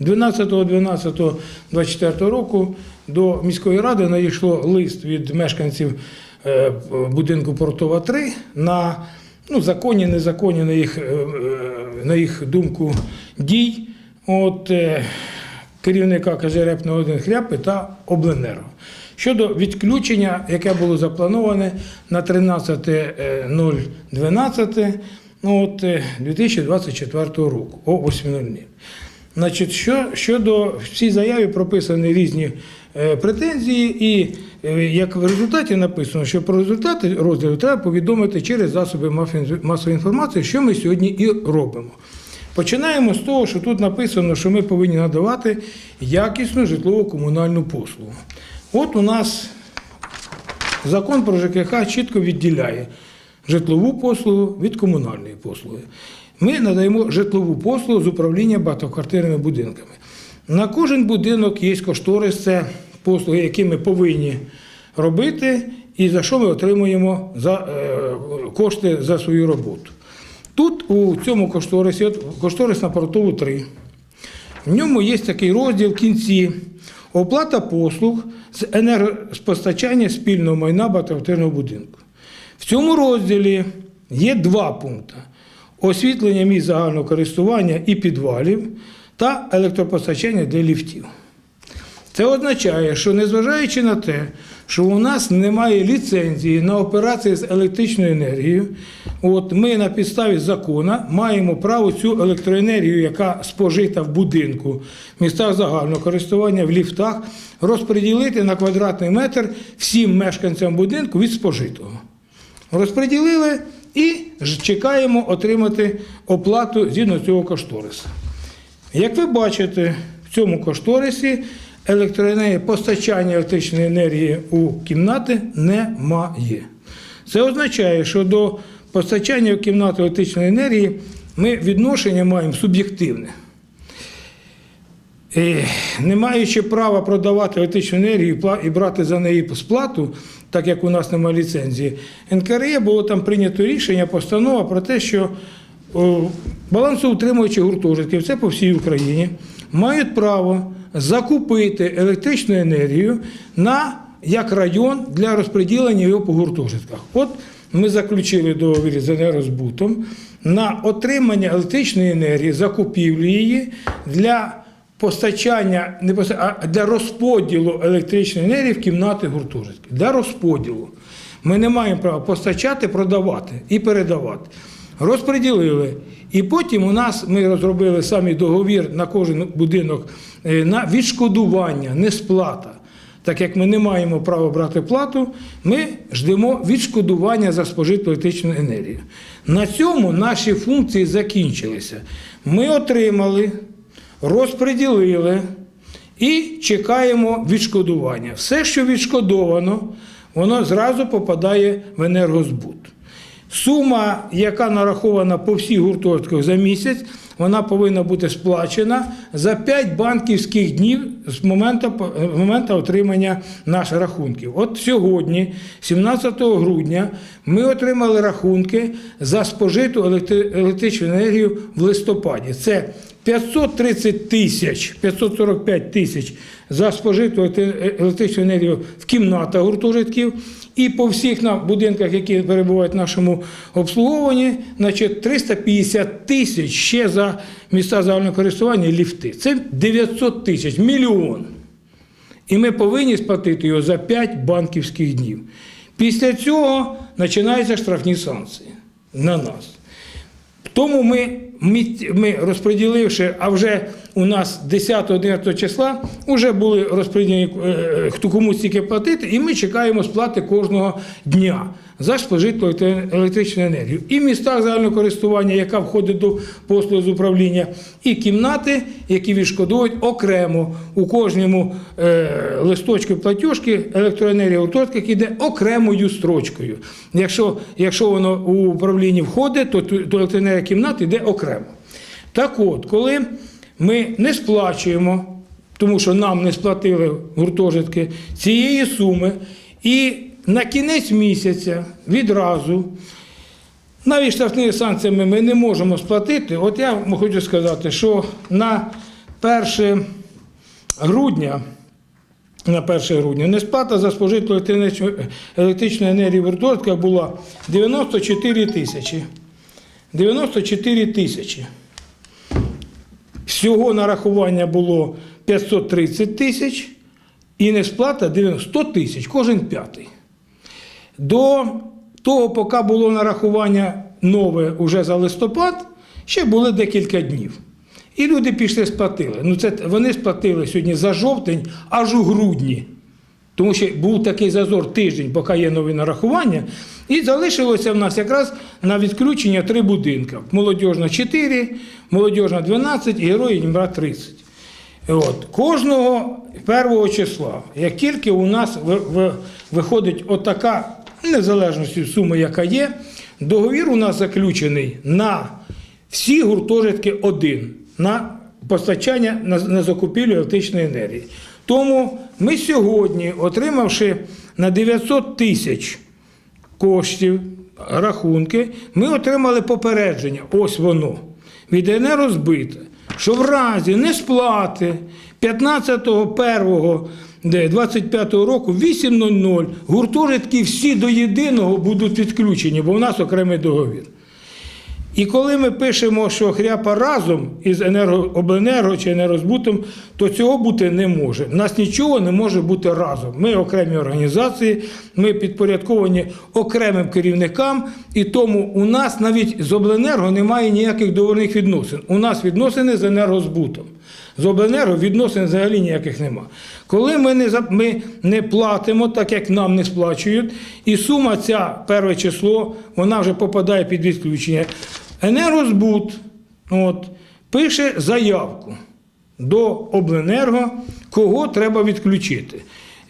12.12.24 року до міської ради надійшло лист від мешканців е, будинку Портова 3 на ну, законні, незаконні, на їх, е, е, на їх думку, дій от, керівника КЖРЕП 01 Хряпи та Обленерго. Щодо відключення, яке було заплановане на 13.012 ну, от, е, 2024 року о 8.00. Значить, що, щодо в цій заяві прописані різні е, претензії, і е, як в результаті написано, що про результати розгляду треба повідомити через засоби масової інформації, що ми сьогодні і робимо. Починаємо з того, що тут написано, що ми повинні надавати якісну житлово-комунальну послугу. От у нас закон про ЖКХ чітко відділяє житлову послугу від комунальної послуги. Ми надаємо житлову послугу з управління багатоквартирними будинками. На кожен будинок є кошторис, це послуги, які ми повинні робити, і за що ми отримуємо за, е, кошти за свою роботу. Тут у цьому кошторисі, от кошторис на портову 3, в ньому є такий розділ в кінці оплата послуг з енергоспостачання спільного майна багатоквартирного будинку. В цьому розділі є два пункти: освітлення місць загального користування і підвалів та електропостачання для ліфтів. Це означає, що незважаючи на те, що у нас немає ліцензії на операції з електричною енергією, от ми на підставі закону маємо право цю електроенергію, яка спожита в будинку, в містах загального користування, в ліфтах, розподілити на квадратний метр всім мешканцям будинку від спожитого. Розподілили і чекаємо отримати оплату згідно цього кошторису. Як ви бачите, в цьому кошторисі електроенергії, постачання електричної енергії у кімнати немає. Це означає, що до постачання в кімнату електричної енергії ми відношення маємо суб'єктивне. Е, Не маючи права продавати електричну енергію і брати за неї сплату, так як у нас немає ліцензії, НКРЕ було там прийнято рішення, постанова про те, що балансоутримуючі гуртожитки, це по всій Україні, мають право закупити електричну енергію на як район для розподілення його по гуртожитках. От ми заключили договір з енергозбутом на отримання електричної енергії, закупівлю її для постачання, не поста- а для розподілу електричної енергії в кімнати гуртожитки. Для розподілу. Ми не маємо права постачати, продавати і передавати. Розподілили. І потім у нас ми розробили самі договір на кожен будинок е, на відшкодування, не сплата. Так як ми не маємо права брати плату, ми ждемо відшкодування за спожиту електричну енергію. На цьому наші функції закінчилися. Ми отримали, розподілили і чекаємо відшкодування. Все, що відшкодовано, воно зразу попадає в енергозбут. Сума, яка нарахована по всіх гуртожитках за місяць, вона повинна бути сплачена за 5 банківських днів з моменту, моменту отримання наших рахунків. От сьогодні, 17 грудня, ми отримали рахунки за спожиту електричну енергію в листопаді. Це 530 тисяч, 545 тисяч за спожиту електричну енергію в кімнатах гуртожитків. І по всіх на будинках, які перебувають в нашому обслуговуванні, значить 350 тисяч ще за міста загального користування і ліфти. Це 900 тисяч, мільйон. І ми повинні сплатити його за 5 банківських днів. Після цього починаються штрафні санкції на нас. Тому ми, ми розподіливши, а вже у нас 10-11 числа вже були розподілені, е, хто кому стільки платити, і ми чекаємо сплати кожного дня за спожиту електричну енергію. І в містах загального користування, яка входить до послуг з управління, і кімнати, які відшкодують окремо у кожному е, листочку платіжки електроенергія гуртожитках іде окремою строчкою. Якщо, якщо воно у управлінні входить, то, то електроенергія кімнат йде окремо. Так от, коли ми не сплачуємо, тому що нам не сплатили гуртожитки цієї суми, і на кінець місяця відразу навіть штрафними санкціями ми не можемо сплатити. От я хочу сказати, що на 1 грудня на 1 грудня несплата за спожиту електричної енергії в гуртожитках була 94 тисячі. 94 тисячі. Всього нарахування було 530 тисяч і несплата 90 100 тисяч, кожен п'ятий. До того, поки було нарахування нове уже за листопад, ще були декілька днів. І люди пішли сплатили. Ну, це вони сплатили сьогодні за жовтень аж у грудні. Тому що був такий зазор тиждень, поки є нові нарахування. І залишилося в нас якраз на відключення три будинки: молодіжна 4, молодіжна 12 і герої Дніпра 30. От. Кожного першого числа, як тільки у нас ви- ви- виходить отака, незалежності суми, яка є, договір у нас заключений на всі гуртожитки один на постачання на закупівлю електричної енергії. Тому ми сьогодні, отримавши на 900 тисяч коштів, рахунки, ми отримали попередження, ось воно, від енергозбита, що в разі несплати 15.01.25 року 8.00 гуртожитки всі до єдиного будуть відключені, бо у нас окремий договір. І коли ми пишемо, що хряпа разом із енергообленерго чи енергозбутом, то цього бути не може. У нас нічого не може бути разом. Ми окремі організації, ми підпорядковані окремим керівникам, і тому у нас навіть з обленерго немає ніяких договорних відносин. У нас відносини з енергозбутом. З обленерго відносин взагалі ніяких нема. Коли ми не, ми не платимо, так як нам не сплачують, і сума ця перше число, вона вже попадає під відключення. Енергозбут от, пише заявку до обленерго, кого треба відключити.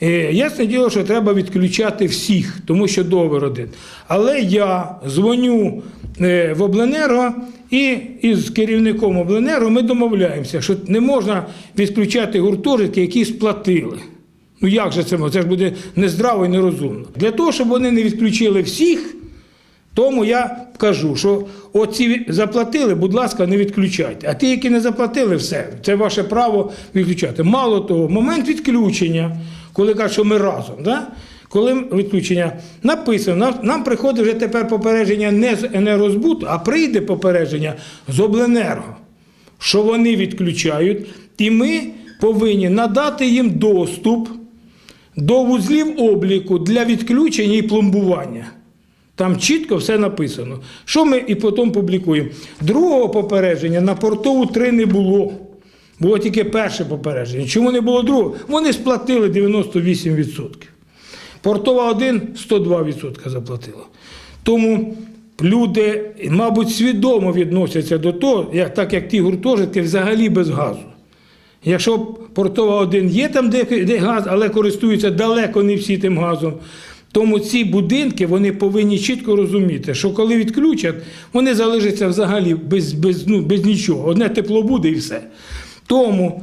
Е, Ясне діло, що треба відключати всіх, тому що договір один. Але я дзвоню е, в обленерго і із керівником обленерго ми домовляємося, що не можна відключати гуртожитки, які сплатили. Ну як же це? Це ж буде нездраво і нерозумно. Для того, щоб вони не відключили всіх, тому я кажу, що оці заплатили, будь ласка, не відключайте. А ті, які не заплатили, все, це ваше право відключати. Мало того, момент відключення, коли кажуть, що ми разом, да? коли відключення написано, нам, нам приходить вже тепер попередження не з енергозбуту, а прийде попередження з обленерго, що вони відключають, і ми повинні надати їм доступ до вузлів обліку для відключення і пломбування. Там чітко все написано. Що ми і потім публікуємо. Другого попередження на портову 3 не було. Було тільки перше попередження. Чому не було другого? Вони сплатили 98%. Портова 1 102% заплатила. Тому люди, мабуть, свідомо відносяться до того, як, так як ті гуртожитки взагалі без газу. Якщо портова 1 є там, де, де газ, але користуються далеко не всі тим газом. Тому ці будинки вони повинні чітко розуміти, що коли відключать, вони залишаться взагалі без, без, ну, без нічого. Одне тепло буде і все. Тому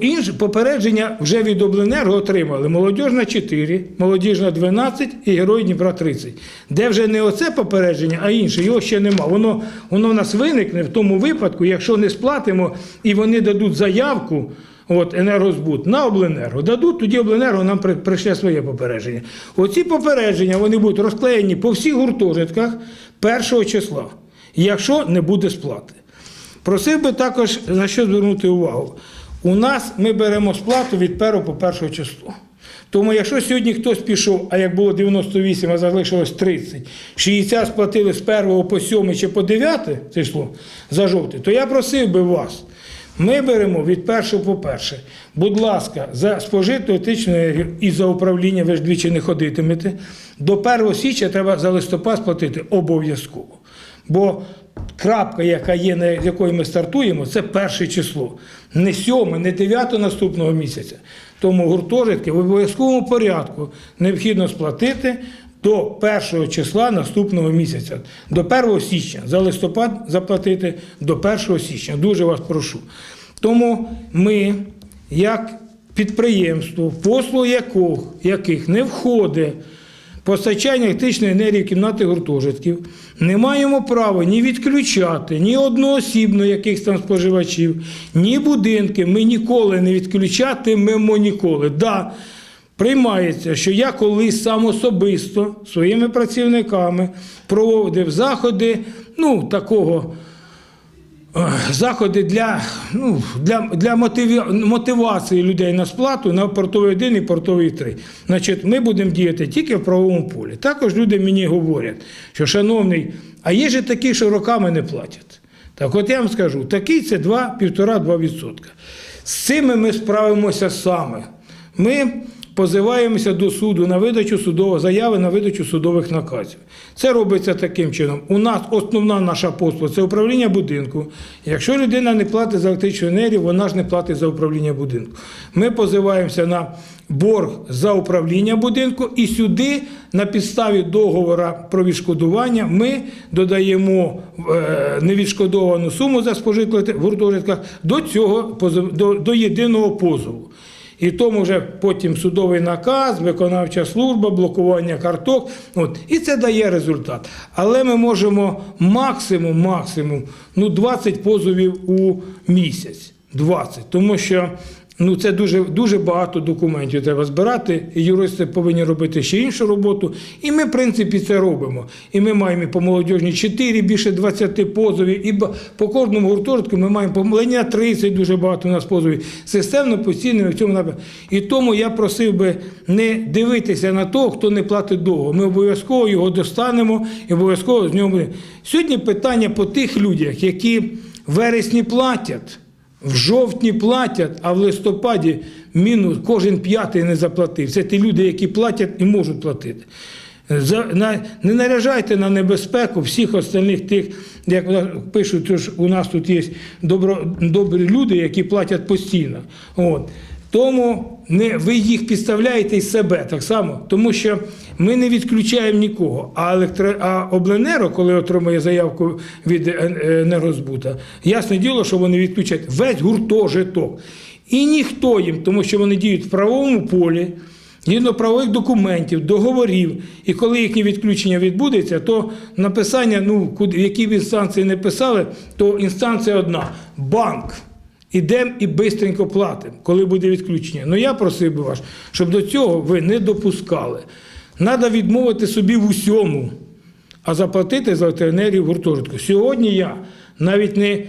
інше попередження вже від обленерго отримали молодіжна 4, молодіжна 12 і герой Дніпра 30. Де вже не оце попередження, а інше, його ще нема. Воно, воно в нас виникне в тому випадку, якщо не сплатимо і вони дадуть заявку. От енергозбут на обленерго дадуть, тоді обленерго нам при- прийшле своє попередження. Оці попередження вони будуть розклеєні по всіх гуртожитках першого числа, якщо не буде сплати. Просив би також на що звернути увагу. У нас ми беремо сплату від 1 по 1 число. Тому якщо сьогодні хтось пішов, а як було 98, а залишилось 30, 60 сплатили з 1 по 7 чи по 9 число за жовтий, то я просив би вас. Ми беремо від першого по перше. Будь ласка, за спожиту етичну енергію і за управління ви ж двічі не ходитимете. До 1 січня треба за листопад сплатити обов'язково. Бо крапка, яка є, на якої ми стартуємо, це перше число. Не сьоме, не дев'яте наступного місяця. Тому гуртожитки в обов'язковому порядку необхідно сплатити до першого числа наступного місяця, до 1 січня. За листопад заплатити до 1 січня. Дуже вас прошу. Тому ми, як підприємство, послуг якого, яких не входить постачання електричної енергії в кімнати гуртожитків, не маємо права ні відключати, ні одноосібно якихось там споживачів, ні будинки. Ми ніколи не відключатимемо ніколи. Да, Приймається, що я колись сам особисто своїми працівниками проводив заходи, ну, такого е, заходи для, ну, для, для мотивації людей на сплату на портовий 1 і портовий 3. Значить, ми будемо діяти тільки в правовому полі. Також люди мені говорять, що, шановний, а є ж такі, що роками не платять. Так от я вам скажу, такий це 2,5-2%. З цими ми справимося саме. Ми позиваємося до суду на видачу судової заяви на видачу судових наказів. Це робиться таким чином. У нас основна наша послуга це управління будинку. Якщо людина не платить за електричну енергію, вона ж не платить за управління будинку. Ми позиваємося на борг за управління будинку, і сюди на підставі договора про відшкодування ми додаємо е, невідшкодовану суму за спожитло в гуртожитках до цього до, до єдиного позову. І тому вже потім судовий наказ, виконавча служба, блокування карток. От, і це дає результат. Але ми можемо максимум, максимум, ну 20 позовів у місяць. 20. Тому що ну, це дуже, дуже багато документів треба збирати. І юристи повинні робити ще іншу роботу. І ми, в принципі, це робимо. І ми маємо і по молодіжній 4, більше 20 позовів. І по кожному гуртожитку ми маємо по Млиня 30, дуже багато у нас позовів. Системно, постійно в цьому напрямку. І тому я просив би не дивитися на того, хто не платить довго. Ми обов'язково його достанемо і обов'язково з нього буде. Сьогодні питання по тих людях, які в вересні платять. В жовтні платять, а в листопаді мінус кожен п'ятий не заплатив. Це ті люди, які платять і можуть платити. За, не наряжайте на небезпеку всіх остальних тих, як пишуть, що у нас тут є добро, добрі люди, які платять постійно. От. Тому не, ви їх підставляєте із себе так само, тому що ми не відключаємо нікого. А, електро, а обленеро, коли отримує заявку від е- енергозбута, ясне діло, що вони відключають весь гуртожиток. І ніхто їм, тому що вони діють в правовому полі, згідно правових документів, договорів. І коли їхнє відключення відбудеться, то написання, ну, в б інстанції не писали, то інстанція одна банк. Ідемо і бистренько платимо, коли буде відключення. Ну я просив би вас, щоб до цього ви не допускали. Треба відмовити собі в усьому, а заплатити за електроенергію в гуртожитку. Сьогодні я навіть не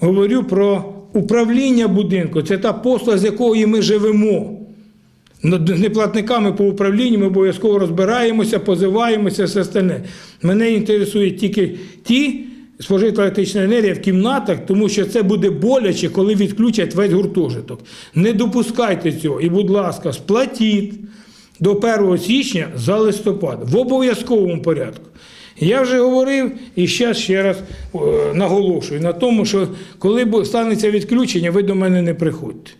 говорю про управління будинку. Це та послуга, з якої ми живемо. Неплатниками по управлінню ми обов'язково розбираємося, позиваємося, все остальне. Мене інтересують тільки ті спожита електрична енергія в кімнатах, тому що це буде боляче, коли відключать весь гуртожиток. Не допускайте цього. І, будь ласка, сплатіть до 1 січня за листопад в обов'язковому порядку. Я вже говорив і зараз ще раз е, наголошую на тому, що коли станеться відключення, ви до мене не приходьте.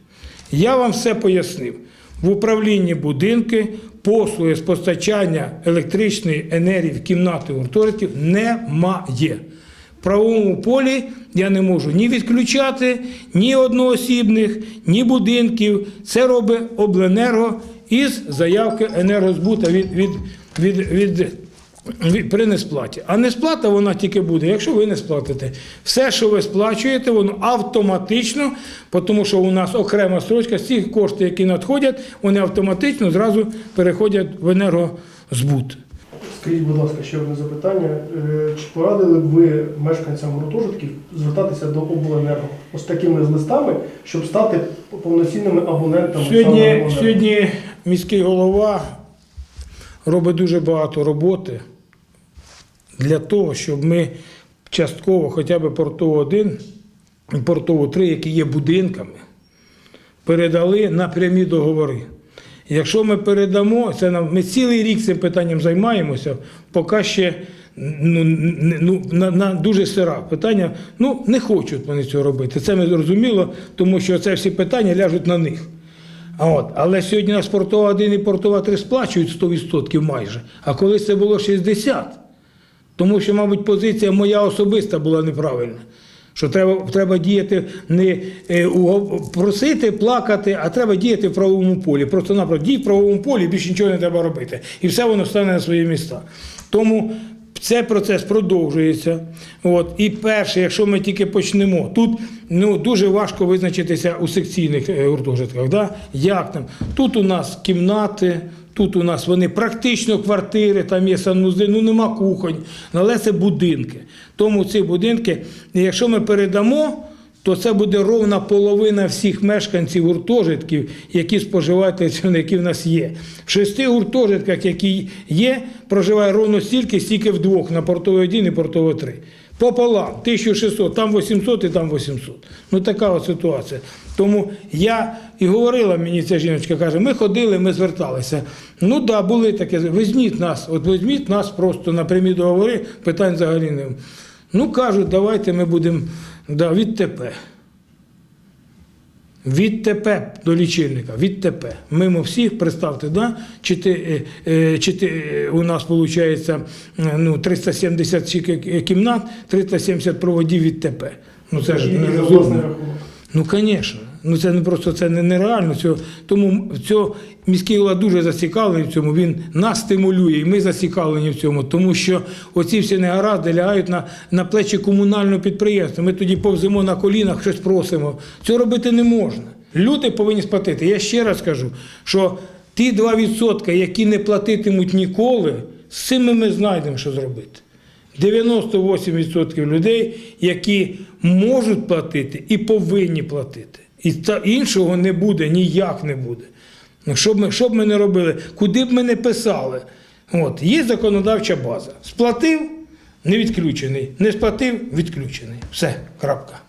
Я вам все пояснив. В управлінні будинки послуги з постачання електричної енергії в кімнати гуртожитків немає. Правовому полі я не можу ні відключати, ні одноосібних, ні будинків. Це робить обленерго із заявки енергозбута від, від, від, від, від, при несплаті. А несплата вона тільки буде, якщо ви не сплатите. Все, що ви сплачуєте, воно автоматично, тому що у нас окрема строчка, ці кошти, які надходять, вони автоматично зразу переходять в енергозбут. Скажіть, будь ласка, ще одне запитання. Е, Чи порадили б ви мешканцям гуртожитків звертатися до обленерго ось такими з листами, щоб стати повноцінними абонентами? Сьогодні, сьогодні міський голова робить дуже багато роботи для того, щоб ми частково, хоча б портову 1 і портову 3, які є будинками, передали на прямі договори. Якщо ми передамо, це нам ми цілий рік цим питанням займаємося, поки ще ну, ну, на, на дуже сира питання. Ну не хочуть вони цього робити. Це ми зрозуміло, тому що це всі питання ляжуть на них. А от, але сьогодні нас портова 1 і портова 3 сплачують 100% майже, а колись це було 60%. Тому що, мабуть, позиція моя особиста була неправильна. Що треба, треба діяти не е, просити, плакати, а треба діяти в правовому полі. Просто напроти дій в правовому полі, більше нічого не треба робити. І все воно стане на свої міста. Тому цей процес продовжується. От. І перше, якщо ми тільки почнемо, тут ну, дуже важко визначитися у секційних е, гуртожитках. Да? Як там? Тут у нас кімнати, тут у нас вони практично квартири, там є санузли, ну нема кухонь, але це будинки. Тому ці будинки, якщо ми передамо, то це буде ровна половина всіх мешканців гуртожитків, які споживають які в нас є. В шести гуртожитках, які є, проживає ровно стільки, стільки вдвох на портовий 1 і портовий 3. Пополам, 1600, там 800 і там 800. Ну така от ситуація. Тому я і говорила мені ця жіночка, каже, ми ходили, ми зверталися. Ну так, да, були таке, візьміть нас, от візьміть нас просто на прямі договори, питань взагалі не. Ну кажуть, давайте ми будемо да, відтепер. Відтепер до лічильника, відтепер. Мимо всіх, представте, да? чи, ти, е, е, чи ти, е, у нас виходить ну, 370 кімнат, 370 проводів відтепер. Ну це ж за власний Ну, звісно. Ну це не просто це не- нереально. Цього. Тому цього міський голова дуже зацікавлений в цьому. Він нас стимулює, і ми зацікавлені в цьому, тому що оці всі негаразди лягають на, на плечі комунального підприємства. Ми тоді повземо на колінах, щось просимо. Цього робити не можна. Люди повинні сплатити. Я ще раз кажу, що ті 2%, які не платитимуть ніколи, з цими ми знайдемо, що зробити. 98% людей, які можуть платити і повинні платити. І та іншого не буде, ніяк не буде. Ну, Що б ми, що б ми не робили, куди б ми не писали. От, є законодавча база. Сплатив, не відключений. Не сплатив, відключений. Все, крапка.